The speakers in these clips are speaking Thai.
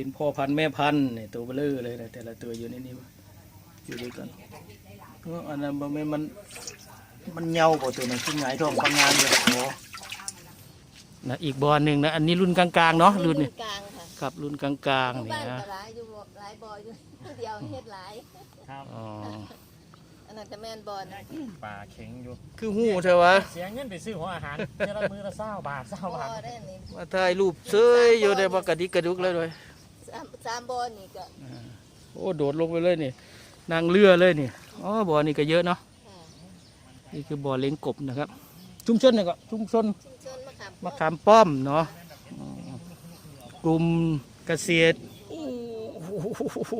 เป็นพ่อพันธุ์แม่พันธุ์เนี่ยตัวเบลอเลยนะแต่ละตัวอยู่ในนี้วะอยู่ด้วยกันเอออันนั้นบ่แม่นมันมันเหงาบ่ตัวนั้นขึ้นหงายท้องพังงานเลยโอ้นะอีกบ่อหนึ่งนะอันนี้รุ่นกลางๆเนาะรุ่นนี้กลางค่ะครับรุ่นกลางๆนี่บ้านนะก็หลายอยู่หลายบ่ออยู่เดียวเฮ็ดหลายครับอ๋ออันนั้นจะแม่นบ่อนปลาเข็งอยู่คือหูเธอวะเสียเงินไปซื้อหัวอาหารเจละมือละเศร้าบาทเศร้าบ่บาทได้นี่มาถ่ายรูปเซยอยู่ในบักกะดิกกระดุกเลยเลย สามสามบ่อนี่ก็โอ้โดดลงไปเลยนี่นางเรือเลยนี่อ๋อบ่อนี่ก็เยอะเนาะค่ะนี่คือบ่อเลี้ยงกบนะครับ ชุมชนเนี่ยก็ชุมชนชุมชนมะขามมะขามป้อมเนาะอืมกลุ่มเกษตรโอ้โห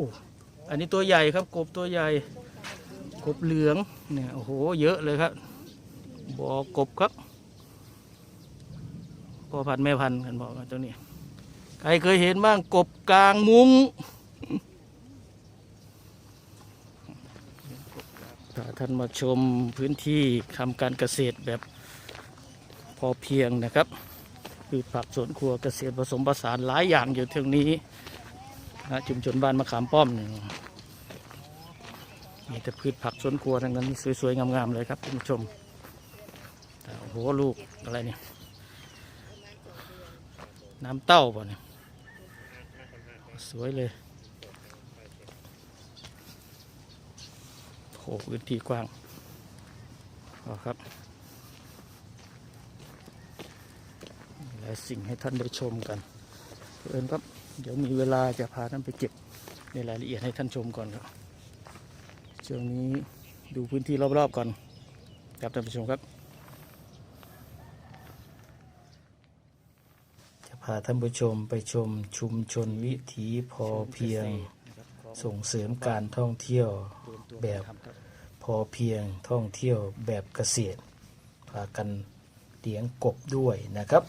อันนี้ตัวใหญ่ครับกบตัวใหญ่กบเหลืองเนี่ยโอ้โหเยอะเลยครับบ่อกบครับพ่อพันธุ์แม่พันธุ์กันบอกว่าตัวนี้ ใครเคยเห็นบ้างกบกลางมุ้งถ้าท่านมาชมพื้นที่ทำการเกษตรแบบพอเพียงนะครับพืชผักสวนครัวเกษตรผสมผสานหลายอย่างอยู่ตรงนี้นะชุมชนบ้านมะขามป้อมนี่มีแต่พืชผักสวนครัวทั้งนั้นสวยๆงามๆเลยครับคุณผู้ชมโอ้โหลูกอะไรเนี่ยน้ำเต้าป่ะเนี่ย สวยเลยโอ้โหพื้นที่กว้างอครับ หลายสิ่งให้ท่านได้ชมกันเพื่อนครับ เดี๋ยวมีเวลาจะพาท่านไปเก็บในรายละเอียดให้ท่านชมก่อนครับช่วงนี้ดูพื้นที่รอบๆก่อนครับท่านผู้ชมครับ จะพาท่านผู้ชมไปชมชุมชนวิถีพอเพียง ส่งเสริมการท่องเที่ยวแบบพอเพียงท่องเที่ยวแบบเกษตรพากันเลี้ยงกบด้วยนะครับ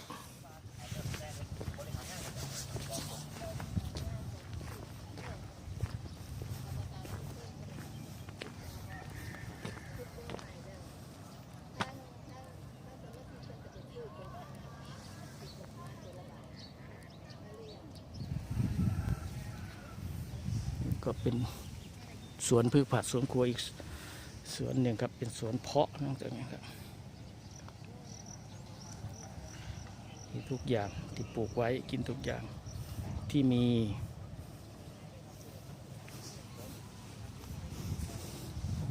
ก็เป็นสวนพืชผักสวนครัวอีกสวนหนึ่งครับเป็นสวนเพาะนอกจากนี้ครับมีทุกอย่างที่ปลูกไว้กินทุกอย่างที่มี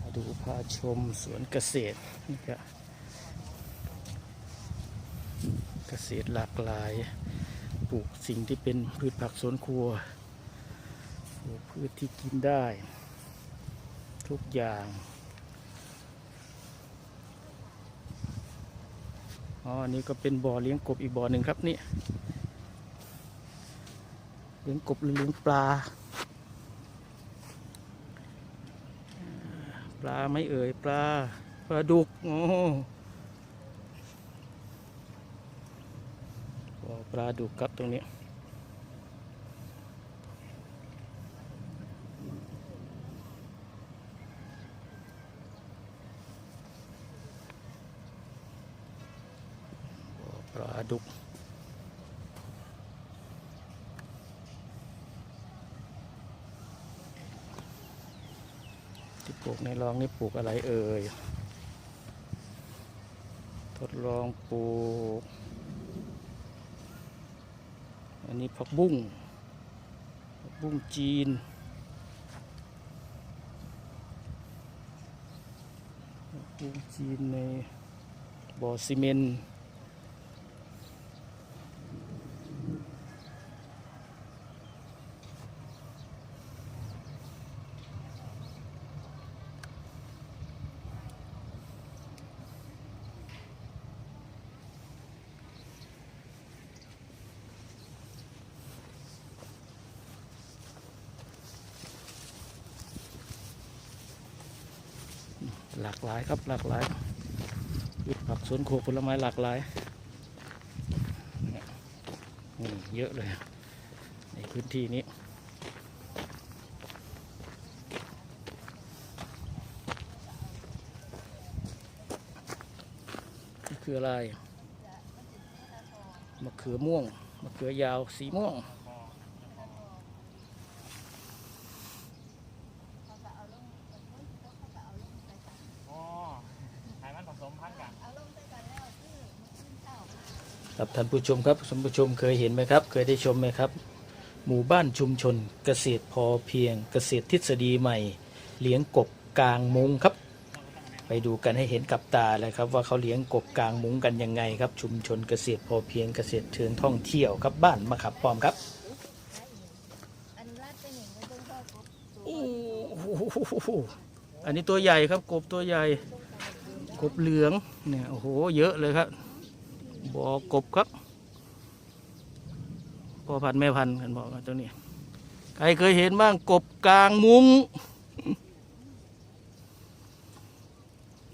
มาดูพาชมสวนเกษตรนี่ครับเกษตรหลากหลาย ปลูกสิ่งที่เป็นพืชผักสวนครัว พืชที่กินได้ ทุกอย่างอ๋ออันนี้ก็เป็นบ่อเลี้ยงกบอีกบ่อหนึ่งครับนี่เลี้ยงกบหรือเลี้ยงปลา ปลาไม่เอ่ยปลาปลาดุกโอ้ปลาดุกครับตรงนี้ ปลาดุก ที่ปลูกในรองนี่ปลูกอะไรเอ่ย ทดลองปลูก อันนี้ผักบุ้งผักบุ้งจีนผักบุ้งจีนในบ่อซีเมนต์ หลากหลายครับหลากหลายพืชผักสวนครัวผลไม้หลากหลายนี่ยนี่เยอะเลย ในพื้นที่นี้นี่คืออะไรมะเขือม่วงมะเขือยาวสีม่วง ครับท่านผู้ชมครับท่านผู้ชมเคยเห็นไหมครับ เคยได้ชมไหมครับ หมู่บ้านชุมชนเกษตรพอเพียง เกษตรทฤษฎีใหม่ เลี้ยงกบกลางมุ้งครับ ไปดูกันให้เห็นกับตาเลยครับ ว่าเขาเลี้ยงกบกลางมุ้งกันยังไงครับ ชุมชนเกษตรพอเพียงเกษตรเชิงท่องเที่ยวครับบ้านมะขับปอมครับอันรัดไปหนึ่งก็ต้องเข้ากบตัวโอ้โหอันนี้ตัวใหญ่ครับกบตัวใหญ่กบเหลืองเนี่ยโอ้โหเยอะเลยครับ บ่อกบครับพ่อพันธุ์แม่พันธุ์กันบอกกันตรงนี้ ใครเคยเห็นบ้างกบกลางมุ้ง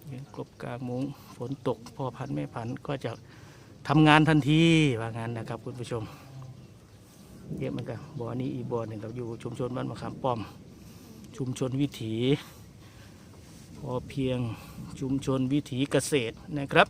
เห็นกบกลางมุ้งฝนตกพ่อพันธุ์แม่พันธุ์ก็จะทำงานทันทีว่างั้นนะครับคุณผู้ชมเยอะเหมือนกันบ่อนี้อีบ่อหนึ่งครับอยู่ชุมชนบ้านมะขามป้อม ชุมชนวิถี พอเพียงชุมชนวิถีเกษตรนะครับ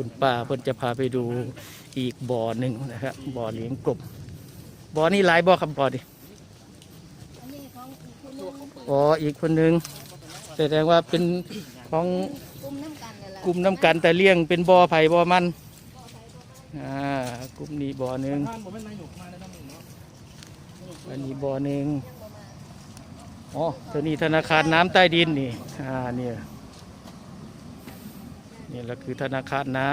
คุณป้าเพิ่นจะพาไปดูอีกบ่อหนึ่งนะครับบ่อเลี้ยงกบบ่อนี้หลายบ่อครับบ่อดิอันนี้ของอีกคนนึงอ๋ออีกคนหนึ่งแสดงว่าเป็นของกลุ่มน้ำกันนี่แหละกลุ่มน้ำกันแต่เลี้ยงเป็นบ่อไผ่บ่อมันอ่ากลุ่มนี้บ่อหนึ่งท่านผมเป็นนายหนุกมาเลยนะหนุ่มเนาะอันนี้บ่อหนึ่งอ๋อตัวนี้ธนาคารน้ำใต้ดินนี่อ่าเนี่ย นี่แหละคือธนาคารน้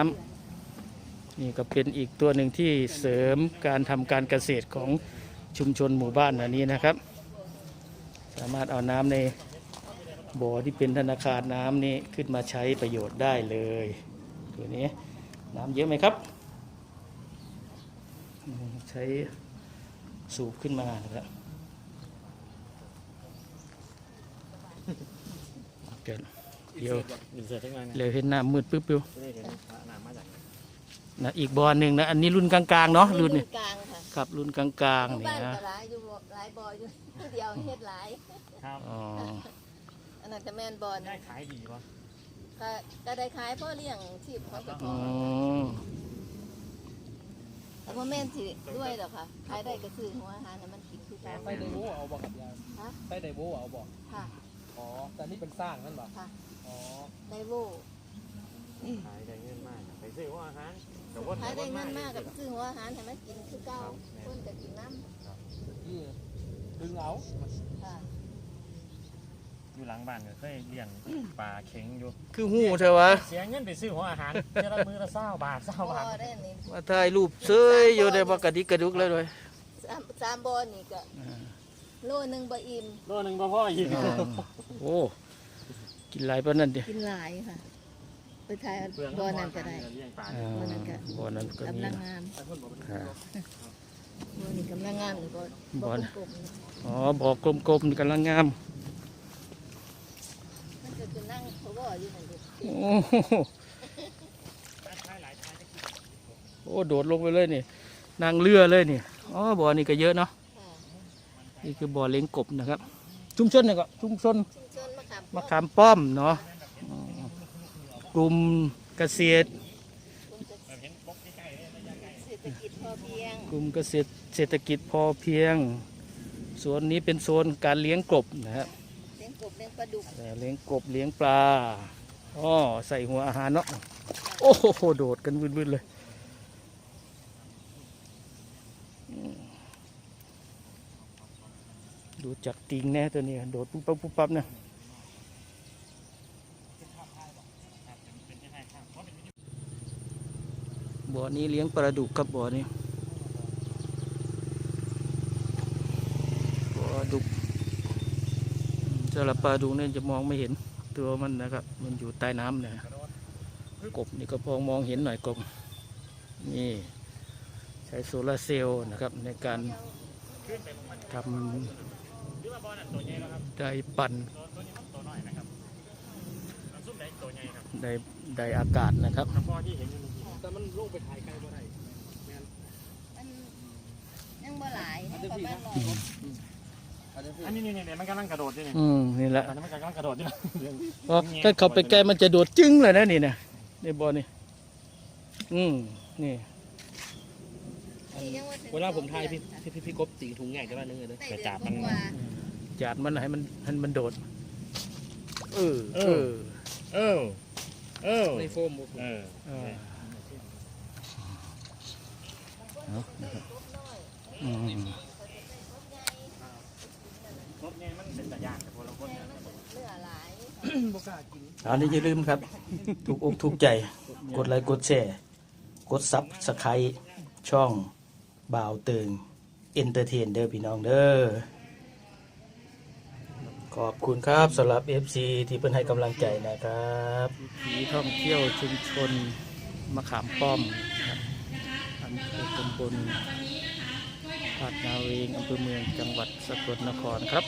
ำนี่ก็เป็นอีกตัวหนึ่งที่เสริมการทำการเกษตรของชุมชนหมู่บ้านอันนี้นะครับ สามารถเอาน้ำในบ่อที่เป็นธนาคารน้ำนี้ขึ้นมาใช้ประโยชน์ได้เลยตัวนี้น้ำเยอะไหมครับ ใช้สูบขึ้นมานะครับเกิด เดี๋ยวอินเสิร์ตได้ไหมเนี่ยเร็วเห็นน้ำมืดปึ๊บปิ๊วจะได้เห็นพระนามมาจากนะอีกบ่อหนึ่งนะ อันนี้รุ่นกลางๆเนาะรุ่นนี่นี่กลางค่ะครับ รุ่นกลางๆนี่บ้านนะก็หลายอยู่หลายบออยู่ผู้เดียวเฮ็ดหลายครับอ๋ออันนั้นจะแม่นบอลได้ขายดีปะก็ก็ได้ขายพ่อเลี้ยงชีพของเจ้าขอ๋อองแต่ว่าแม่นสิด้วยหรอกค่ะขายได้ก็คือหัวอาหารให้มันกินคือกันไปไดโวเอาบอกกับยายฮะไปไดโวเอาบอกค่ะ อ๋อ แต่นี่เป็นสร้างนั่นเหรอค่ะอ๋อ ได้โวขายได้เงินมากไปซื้อหัวอาหารแต่วนขายได้เงินมากกับซื้อหัวอาหารให้มันกินคือเก่าคนก็กินน้นี่ดึงเอาำค่ะอยู่หลังบ้านก็เคยเลี้ยงปลาเข็งอยู่ คือหูเธอวะเสียเงินไปซื้อหัวอาหารเจละมือละเศร้าบาทเศร้าบ่บาทได้นี่มาถ่ายรูปเซยอยู่ในบักกะดิกกระดุกเลยด้วยสามสามบอนี่ก็ โลหนึงบ่อิ่มโลนึงบ่พ่ออีกอ๋อโอ้ กินหลายปานนั้นดิกินหลายค่ะ ไปขายเปลืองบอนั้นก็ได้ เลี้ยงปลาอ่าบ่อนั้นก็มีกำลังงามอ่าบอนี่กำลังงามนี่บ่บ่บ่นะกลมๆนี่อ๋อบ่อกลมๆกำลังงาม มันก็คือนั่งเขาบ่อยู่นั่นดิโอ้โหโอ้โดดลงไปเลยนี่นั่งเรือเลยนี่อ๋อบ่อนี่ก็เยอะเนาะค่ะ นี่คือบ่อเลี้ยงกบนะครับ ชุมชนเนี่ยก็ชุมชนมะขามป้อมเนาะกลุ่มเกษตรกลุ่มเกษตรเศรษฐกิจพอเพียงโซนนี้เป็นโซนการเลี้ยงกบนะครับเลี้ยงกบเลี้ยงปลาดุกเลี้ยงกบเลี้ยงปลาอ๋อใส่หัวอาหารเนาะโอ้โหโดดกันวืดๆเลยอืม ดูจากติงแน่ตัวนี้โดดปุ๊บปั๊บปุ๊บปั๊บนะบ่อนี้เลี้ยงปลาดุกครับบ่อนี้ปลาดุกสำหรับปลาดุกเนี่ยจะมองไม่เห็นตัวมันนะครับ มันอยู่ใต้น้ำเนี่ยกบนี่ก็พอมองเห็นหน่อยกบนี่ใช้โซลาร์เซลล์นะครับในการทำ ไดปั่นตัวนี้มันตัวน้อยนะครับมันซุ่มได้ตัวใหญ่ครับไดไดอากาศนะครับแล้วพ่อที่เห็นอยู่เมื่อกี้แต่มันลงไปถ่ายไกลบ่ได้มันยังบ่หลายนะประมาณร้อยอันนี้อันนี้นี่นี่มันกำลังกระโดดอยู่นี่อืมนี่แหละอันนี้มันกำลังกระโดดอยู่นะเพราะถ้าเขาไปใกล้มันจะโดดจึ้งเลยนะนี่นะในบ่อนี่อืมนี่นี่ยังว่าถึงเวลาผมทายพี่พี่พี่พี่กบตีถุงใหญ่กันบ้านนึงเลยเด้อใส่เดือน กว่าจาดมันให้มันให้มันโดด เออ เออ เออ เออในโฟมบ่เออเอออืมรถไงมันเป็นตะยานแต่พอเราคนเนี่ยเหลือหลายบ่กล้ากินอันนี้อย่าลืมครับ ถูกอกถูกใจ กดไลค์กดแชร์ กดซับสไครต์ช่องบ่าวเติงเอนเตอร์เทนเด้อพี่น้องเด้อ ขอบคุณครับสำหรับ FC ที่เพิ่นให้กำลังใจนะครับผีท่องเที่ยวชุมชนมะขามป้อมครับอำเภอตำบลผาดนาเวงอำเภอเมืองจังหวัดสกลนครครับ